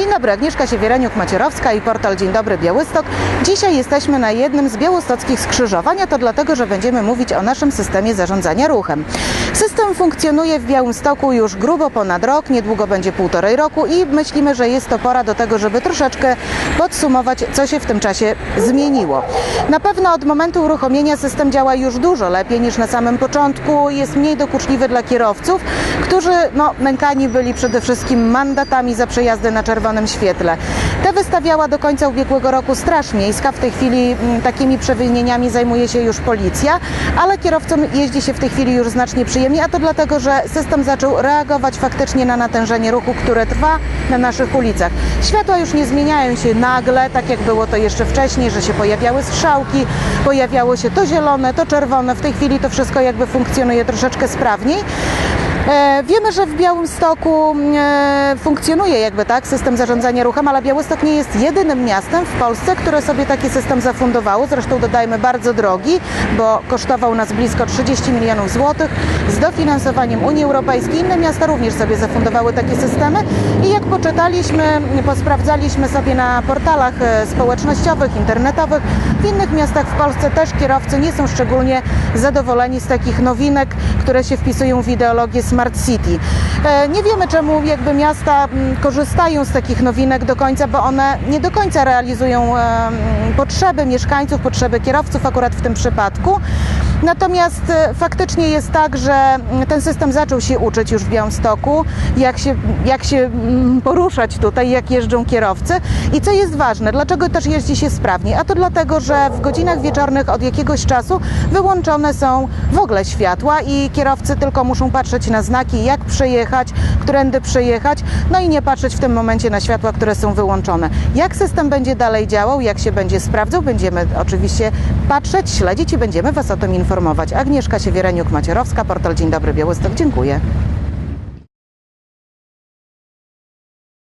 dobry, Agnieszka Siewiereniuk-Macierowska i portal Dzień Dobry Białystok. Dzisiaj jesteśmy na jednym z białostockich skrzyżowań, to dlatego, że będziemy mówić o naszym systemie zarządzania ruchem. System funkcjonuje w Białymstoku już grubo ponad rok, niedługo będzie półtorej roku i myślimy, że jest to pora do tego, żeby troszeczkę podsumować, co się w tym czasie zmieniło. Na pewno od momentu uruchomienia system działa już dużo lepiej niż na samym początku, jest mniej dokuczliwy dla kierowców, którzy no, nękani byli przede wszystkim mandatami za przejazdy na czerwonym świetle. Te wystawiała do końca ubiegłego roku Straż Miejska. W tej chwili mm, takimi przewinieniami zajmuje się już policja, ale kierowcom jeździ się w tej chwili już znacznie przyjemniej, a to dlatego, że system zaczął reagować faktycznie na natężenie ruchu, które trwa na naszych ulicach. Światła już nie zmieniają się nagle, tak jak było to jeszcze wcześniej, że się pojawiały strzałki, pojawiało się to zielone, to czerwone. W tej chwili to wszystko jakby funkcjonuje troszeczkę sprawniej. E, Wiemy, że w Białymstoku e, funkcjonuje jakby tak system zarządzania ruchem, ale Białystok nie jest jedynym miastem w Polsce, które sobie taki system zafundowało. Zresztą dodajmy bardzo drogi, bo kosztował nas blisko 30 milionów złotych z dofinansowaniem Unii Europejskiej. Inne miasta również sobie zafundowały takie systemy i jak poczytaliśmy, posprawdzaliśmy sobie na portalach e, społecznościowych, internetowych, w innych miastach w Polsce też kierowcy nie są szczególnie zadowoleni z takich nowinek, które się wpisują w ideologię Smart City. E, Nie wiemy czemu jakby miasta korzystają z takich nowinek do końca, bo one nie do końca realizują potrzeby mieszkańców, potrzeby kierowców akurat w tym przypadku. Natomiast e, faktycznie jest tak, że mm, ten system zaczął się uczyć już w Białymstoku, jak się, jak się mm, poruszać tutaj, jak jeżdżą kierowcy. I co jest ważne, dlaczego też jeździ się sprawniej, a to dlatego, że w godzinach wieczornych od jakiegoś czasu wyłączone są w ogóle światła i kierowcy tylko muszą patrzeć na znaki, jak przejechać, którędy przejechać, no i nie patrzeć w tym momencie na światła, które są wyłączone. Jak system będzie dalej działał, jak się będzie sprawdzał, będziemy oczywiście patrzeć, śledzić i będziemy Was o tym informować. Agnieszka Siewiereniuk-Macierowska, portal Dzień Dobry Białystok. Dziękuję.